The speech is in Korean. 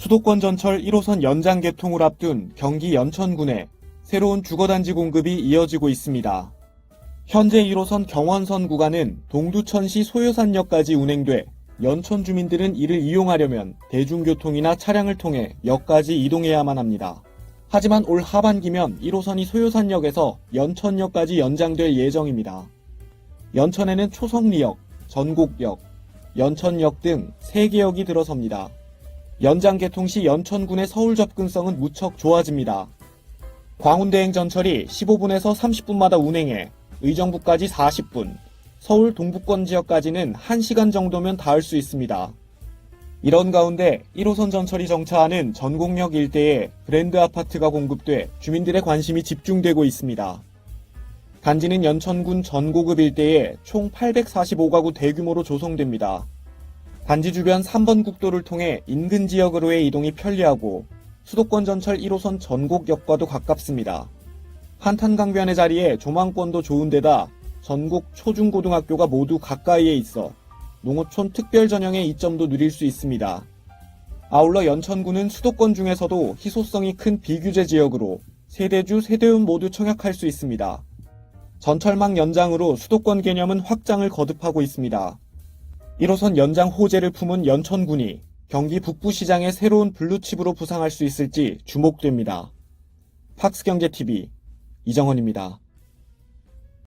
수도권 전철 1호선 연장 개통을 앞둔 경기 연천군에 새로운 주거단지 공급이 이어지고 있습니다. 현재 1호선 경원선 구간은 동두천시 소요산역까지 운행돼 연천 주민들은 이를 이용하려면 대중교통이나 차량을 통해 역까지 이동해야만 합니다. 하지만 올 하반기면 1호선이 소요산역에서 연천역까지 연장될 예정입니다. 연천에는 초성리역, 전곡역, 연천역 등 3개역이 들어섭니다. 연장 개통 시 연천군의 서울 접근성은 무척 좋아집니다. 광운대행 전철이 15분에서 30분마다 운행해 의정부까지 40분, 서울 동부권 지역까지는 1시간 정도면 닿을 수 있습니다. 이런 가운데 1호선 전철이 정차하는 전곡역 일대에 브랜드 아파트가 공급돼 주민들의 관심이 집중되고 있습니다. 단지는 연천군 전고급 일대에 총 845가구 대규모로 조성됩니다. 단지 주변 3번 국도를 통해 인근 지역으로의 이동이 편리하고 수도권 전철 1호선 전곡역과도 가깝습니다. 한탄강변의 자리에 조망권도 좋은 데다 전곡 초중고등학교가 모두 가까이에 있어 농어촌 특별 전형의 이점도 누릴 수 있습니다. 아울러 연천구는 수도권 중에서도 희소성이 큰 비규제 지역으로 세대주, 세대음 모두 청약할 수 있습니다. 전철망 연장으로 수도권 개념은 확장을 거듭하고 있습니다. 1호선 연장 호재를 품은 연천군이 경기 북부시장의 새로운 블루칩으로 부상할 수 있을지 주목됩니다. 팍스경제TV 이정헌입니다.